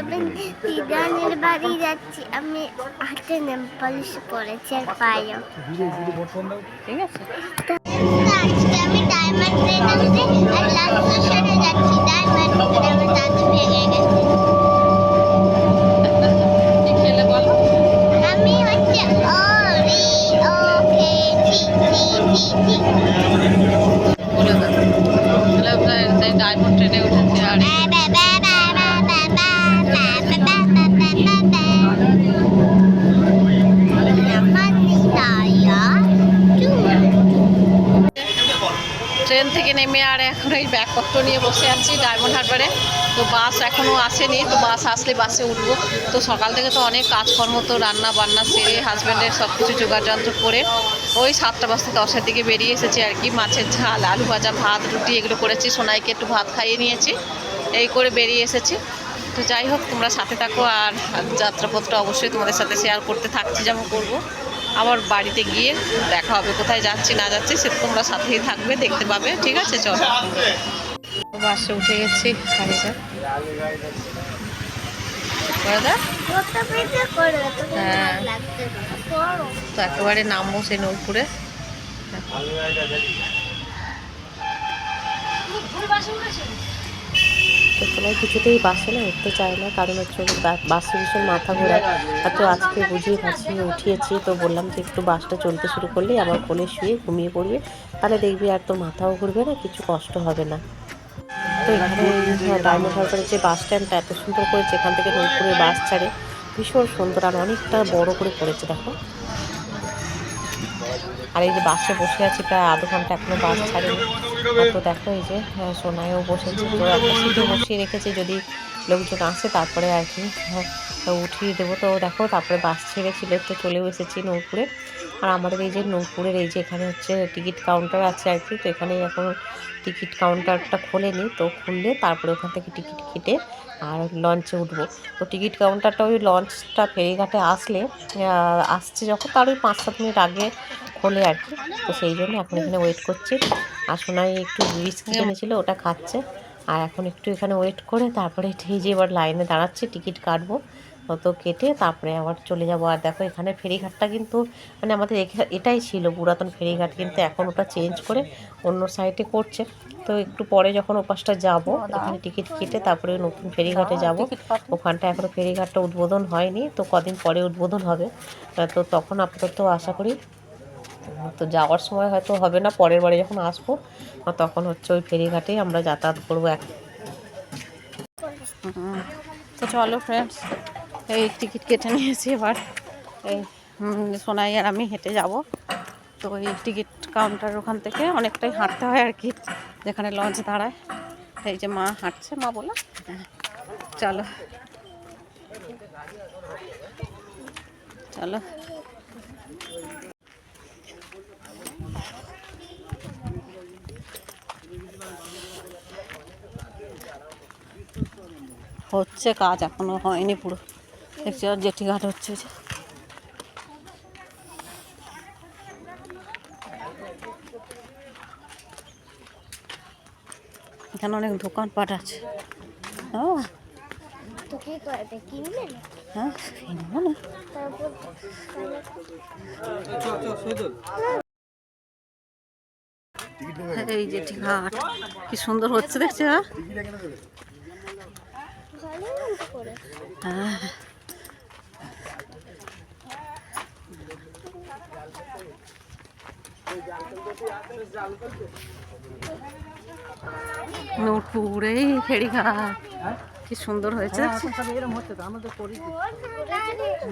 আমি দিদানের বাড়ি যাচ্ছি। আমি হাতে নেম পলিশ আর পায়েও। ঠিক আছে? আজকে আমি ডায়মন্ড ট্রেন আসতে আর লাস্ট যাচ্ছি। ডায়মন্ড ট্রেন আমার দাদু ভেঙে গেছে। ট্রেন থেকে নেমে আর এখন এই ব্যাগপত্র নিয়ে বসে আছি ডায়মন্ড হারবারে। তো বাস এখনও আসেনি, তো বাস আসলে বাসে উঠবো। তো সকাল থেকে তো অনেক কাজকর্ম, তো রান্না বান্না সেরে হাজব্যান্ডের সব কিছু জোগাড় যন্ত্র করে ওই সাতটা বাজতে দশের দিকে বেরিয়ে এসেছি আর কি। মাছের ঝাল, আলু ভাজা, ভাত, রুটি এগুলো করেছি, সোনাইকে একটু ভাত খাইয়ে নিয়েছি, এই করে বেরিয়ে এসেছি। তো যাই হোক, তোমরা সাথে থাকো আর যাত্রাপত্র অবশ্যই তোমাদের সাথে শেয়ার করতে থাকছি, যেমন করব। আবার বাড়িতে গিয়ে দেখা হবে, কোথায় যাচ্ছি, না যাচ্ছি, সে তোমরা সাথেই থাকবে, দেখতে পাবে, ঠিক আছে, চলো। বাসে উঠে গেছি হ্যাঁ। তো একেবারে নামবো সেই নূরপুরে। তো সবাই কিছুতেই বাসে না, উঠতে চায় না। কারণ হচ্ছে বাসে ভীষণ মাথা ঘোরায় আর তো আজকে বুঝিয়ে ভাসিয়ে উঠিয়েছি। তো বললাম যে একটু বাসটা চলতে শুরু করলেই আমার কোলে শুয়ে ঘুমিয়ে পড়বে তাহলে দেখবি আর তো মাথাও ঘুরবে না, কিছু কষ্ট হবে না। তো এখানে ডায়মন্ড হারবারের যে বাস স্ট্যান্ডটা এত সুন্দর করেছে, এখান থেকে নূরপুরে বাস ছাড়ে। ভীষণ সুন্দর আর অনেকটা বড় করে করেছে, দেখো। আর এই যে বাসে বসে আছি প্রায় আধ ঘণ্টা এখনও বাস ছাড়েনি। তো দেখো এই যে সোনায়ও বসেছে। তো সিটে বসিয়ে রেখেছে যদি লোকজন আসে তারপরে আর কি হ্যাঁ, উঠিয়ে দেবো। তো দেখো তারপরে বাস ছেড়েছিল তো চলেও এসেছি নৌপুরে আর আমাদের এই যে নৌপুরের এই যে এখানে হচ্ছে টিকিট কাউন্টার আছে আর কি তো এখানে এখন টিকিট কাউন্টারটা খোলেনি। তো খুললে তারপরে ওখান থেকে টিকিট কেটে আর লঞ্চে উঠবো। তো টিকিট কাউন্টারটা ওই লঞ্চটা ফেরিঘাটে আসলে আসছে যখন তার ওই পাঁচ সাত মিনিট আগে খোলে আর কি। তো সেই জন্য এখন এখানে ওয়েট করছি। আর সোনাই একটু বিস্কিট এনেছিল ওটা খাচ্ছে। আর এখন একটু এখানে ওয়েট করে তারপরে এই যে এবার লাইনে দাঁড়াচ্ছি টিকিট কাটবো। তো কেটে তারপরে আবার চলে যাব। আর দেখো এখানে ফেরিঘাটটা কিন্তু মানে আমাদের এটাই ছিল পুরাতন ফেরিঘাট কিন্তু এখন ওটা চেঞ্জ করে অন্য সাইডে করছে। তো একটু পরে যখন ওপাশটা যাব এখানে টিকিট কেটে তারপরে নতুন ফেরিঘাটে যাব। ওখানটা এখনও ফেরিঘাটটা উদ্বোধন হয়নি তো কদিন পরে উদ্বোধন হবে। তো তখন আপাতত আশা করি তো যাওয়ার সময় হয়তো হবে না পরের বারে যখন আসব তখন হচ্ছে ওই ফেরিঘাটেই আমরা যাতায়াত করব এক তো চলো ফ্রেন্ডস এই টিকিট কেটে নিয়েছি এবার। এই সোনাই আর আমি হেঁটে যাব। তো এই টিকিট কাউন্টার ওখান থেকে অনেকটাই হাঁটতে হয় আর কি। যেখানে লঞ্চ দাঁড়ায়। এই যে মা হাঁটছে, মা বলো চলো। চলো। হচ্ছে কাজ, এখনও হয়নি পুরো। দেখছি আর জেঠি ঘাট হচ্ছে। যে এখানে অনেক দোকানপাট আছে। হ্যাঁ, এই যে ঠিক হাট কি সুন্দর হচ্ছে দেখছে হ্যাঁ। জাল নূরপুর এই ফেরিঘাট। কি সুন্দর হয়েছে।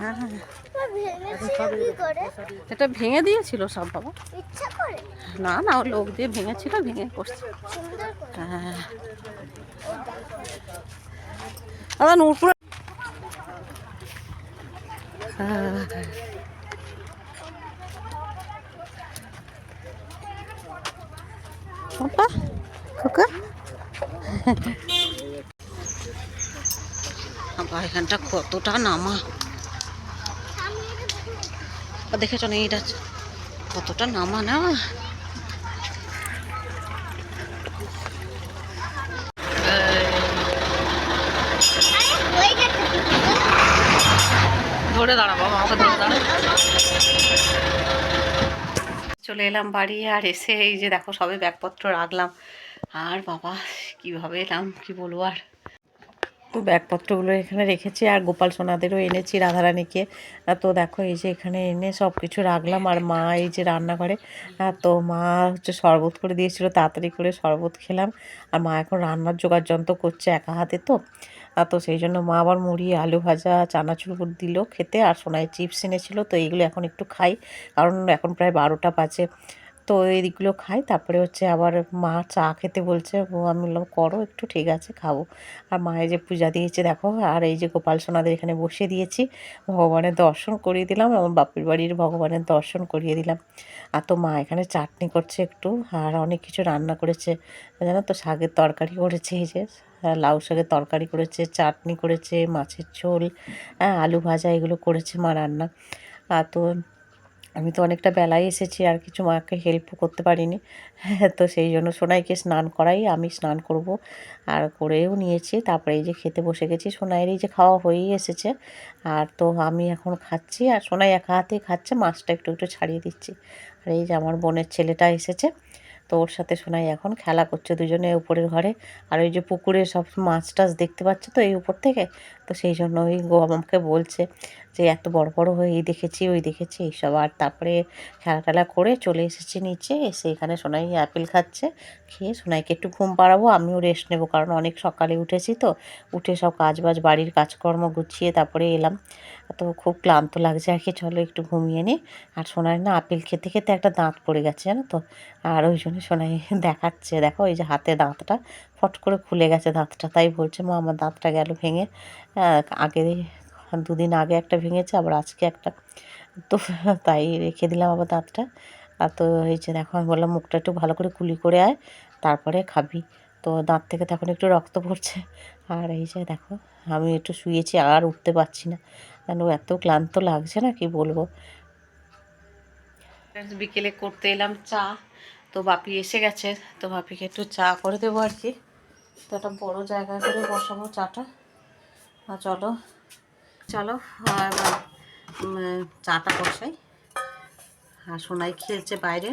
হ্যাঁ এটা ভেঙে দিয়েছিল সব বাবা। না না ও লোক দিয়ে ভেঙেছিল ভেঙে করছে হ্যাঁ। দাদা নূরপুর হ্যাঁ। এখানটা কতটা নামা। দেখেছ না এটা কতটা নামা না। ধরে দাঁড়াবো চলে এলাম বাড়ি আর এসে এই যে দেখো, সবে ব্যাগপত্র রাখলাম। আর বাবা, কীভাবে এলাম, কি বলব আর? তো ব্যাগপত্রগুলো এখানে রেখেছি আর গোপাল সোনাদেরও এনেছি রাধারানীকে। তো দেখো এই যে এখানে এনে সব কিছু রাখলাম আর মা এই যে রান্নাঘরে তো মা হচ্ছে শরবত করে দিয়েছিল, তাড়াতাড়ি করে শরবত খেলাম। আর মা এখন রান্নার জোগাড় যন্ত্র করছে একা হাতে তো। তো সেই জন্য মা আবার মুড়ি, আলু ভাজা, চানাচুর দিল খেতে আর সোনায় চিপস এনেছিল, তো এইগুলো এখন একটু খাই। কারণ এখন প্রায় বারোটা বাজে। তো এইগুলো খাই, তারপরে হচ্ছে আবার মা চা খেতে বলছে ও আমি বললাম, করো, একটু ঠিক আছে, খাব। আর মায়ের যে পূজা দিয়েছে, দেখো, আর এই যে গোপাল সোনাদের এখানে বসিয়ে দিয়েছি, ভগবানের দর্শন করিয়ে দিলাম আমার বাপের বাড়ির ভগবানের দর্শন করিয়ে দিলাম। আর তো মা এখানে চাটনি করছে একটু, আর অনেক কিছু রান্না করেছে, জানো তো, শাকের তরকারি করেছে, এই যে লাউ শাকের তরকারি করেছে, চাটনি করেছে, মাছের ঝোল হ্যাঁ আলু ভাজা এগুলো করেছে মা রান্না। আর তো আমি তো অনেকটা বেলায় এসেছি, আর কিছু মাকে হেল্পও করতে পারিনি। তো সেই জন্য সোনাইকে স্নান করাই, আমি স্নান করব। আর করেও নিয়েছি, তারপরে এই যে খেতে বসে গেছি। সোনাইয়ের এই যে খাওয়া হয়েই এসেছে। আর তো আমি এখন খাচ্ছি, আর সোনাই একা হাতেই খাচ্ছে, মাছটা একটু একটু ছাড়িয়ে দিচ্ছি। আর এই যে আমার বোনের ছেলেটা এসেছে, তো ওর সাথে সোনাই এখন খেলা করছে দুজনে উপরের ঘরে। আর ওই যে পুকুরে সব মাছ টাছ দেখতে পাচ্ছে তো এই উপর থেকে? তো সেই জন্য ওই গো আমাকে বলছে যে, এত বড় বড় হয়ে এই দেখেছি, ওই দেখেছি, এইসব। আর তারপরে খেলা টেলা করে চলে এসেছি নিচে, এসে এখানে সোনাই অ্যাপেল খাচ্ছে, খেয়ে সোনাইকে একটু ঘুম পাড়াবো, আমিও রেস্ট নেব, কারণ অনেক সকালে উঠেছি তো, উঠে সব কাজ বাজ বাড়ির কাজকর্ম গুছিয়ে তারপরে এলাম। তো খুব ক্লান্ত লাগছে আর কি, চলো একটু ঘুমিয়ে নিই আর সোনাই না আপেল খেতে খেতে একটা দাঁত পড়ে গেছে, জানো তো? আর ওই জন্য সোনাই দেখাচ্ছে, দেখো এই যে হাতে দাঁতটা ফট করে খুলে গেছে দাঁতটা, তাই বলছে, মা, আমার দাঁতটা গেল ভেঙে। আগে দুদিন আগে একটা ভেঙেছে, আবার আজকে একটা। তো তাই রেখে দিলাম আবার দাঁতটা। আর তো এই যে দেখো, আমি বললাম, মুখটা একটু ভালো করে কুলি করে আয়, তারপরে খাবি। তো দাঁত থেকে তখন একটু রক্ত পড়ছে। আর এই যে দেখো, আমি একটু শুয়েছি, আর উঠতে পারছি না। কেন, এত ক্লান্ত লাগছে না, কি বলব? বিকেলে করতে এলাম চা। তো বাপি এসে গেছে, তো বাপিকে একটু চা করে দেবো আর কি। তো একটা বড়ো জায়গা করে বসাবো চাটা। আর চলো চলো চাটা বসাই। আর সোনাই খেলছে বাইরে।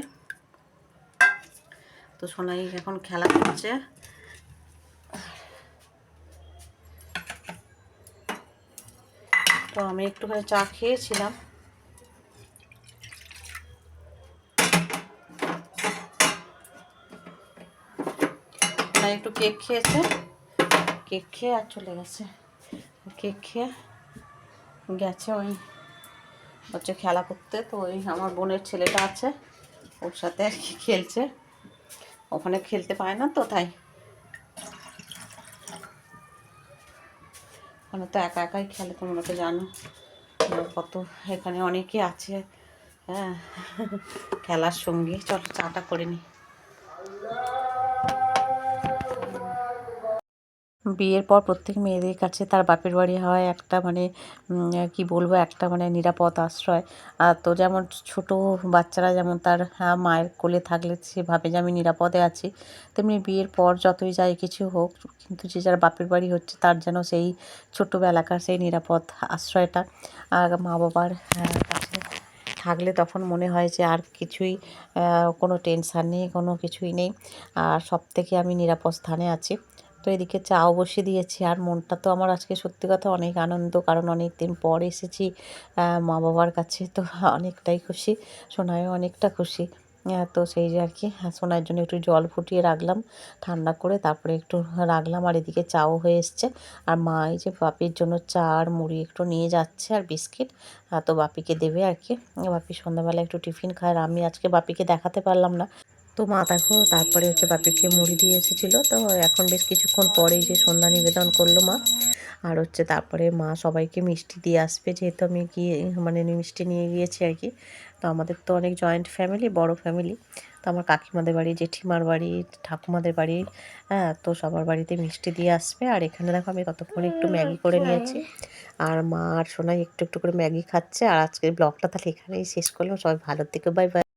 তো সোনাই এখন খেলা করছে। তো আমি একটুখানি চা খেয়েছিলাম সোনাই একটু কেক খেয়েছে। কেক খেয়ে আর চলে গেছে। কেক খেয়ে গেছে ওই হচ্ছে খেলা করতে। তো ওই আমার বোনের ছেলেটা আছে, ওর সাথে আর কি খেলছে। ওখানে খেলতে পায় না তো তাই। ওখানে তো একা একাই খেলে, তোমরা তো জানো। কত, এখানে অনেকে আছে। হ্যাঁ খেলার সঙ্গী। চলো চাটা করে নিই বিয়ের পর প্রত্যেক মেয়েদের কাছে তার বাপের বাড়ি হয় একটা মানে কি বলব একটা মানে নিরাপদ আশ্রয়। আর তো যেমন ছোট বাচ্চারা যেমন তার হ্যাঁ, মায়ের কোলে থাকলে সে ভাবে যে আমি নিরাপদে আছি তেমনি বিয়ের পর যতই যাই কিছু হোক কিন্তু যে যার বাপের বাড়ি হচ্ছে তার যেন সেই ছোটোবেলাকার সেই নিরাপদ আশ্রয়টা। আর মা বাবার আহ, কাছে থাকলে তখন মনে হয় যে আর কিছুই কোনো টেনশান নেই কোনো কিছুই নেই। আর সব থেকে আমি নিরাপদ স্থানে আছি। তো এদিকে চাও বসিয়ে দিয়েছি। আর মনটা তো আমার আজকে সত্যি কথা অনেক আনন্দ কারণ অনেক দিন পর এসেছি মা বাবার কাছে। তো অনেকটাই খুশি সোনায়ও অনেকটা খুশি। তো সেই যে আর কি হ্যাঁ, সোনার জন্য একটু জল ফুটিয়ে রাখলাম ঠান্ডা করে তারপরে একটু রাখলাম আর এদিকে চাও হয়ে এসছে। আর মা এই যে বাপির জন্য চা আর মুড়ি একটু নিয়ে যাচ্ছে আর বিস্কিট তো বাপিকে দেবে আর কি। বাপি সন্ধ্যাবেলা একটু টিফিন খায় আর আমি আজকে বাপিকে দেখাতে পারলাম না। তো মা দেখো তারপরে হচ্ছে বাপিকে মুড়ি দিয়ে এসেছিল। তো এখন বেশ কিছুক্ষণ পরেই যে সন্ধ্যা নিবেদন করল মা। আর হচ্ছে তারপরে মা সবাইকে মিষ্টি দিয়ে আসবে যেহেতু আমি গিয়ে মানে মিষ্টি নিয়ে গিয়েছি আর কি। তো আমাদের তো অনেক জয়েন্ট ফ্যামিলি বড় ফ্যামিলি তো আমার কাকিমাদের বাড়ি জেঠিমার বাড়ি ঠাকুমাদের বাড়ি হ্যাঁ তো সবার বাড়িতে মিষ্টি দিয়ে আসবে। আর এখানে দেখো আমি ততক্ষণে একটু ম্যাগি করে নিয়েছি। আর মা আর সোনাই একটু একটু করে ম্যাগি খাচ্ছে। আর আজকের ব্লগটা তাহলে এখানেই শেষ করলাম। সবাই ভালো থেকে বাই বাই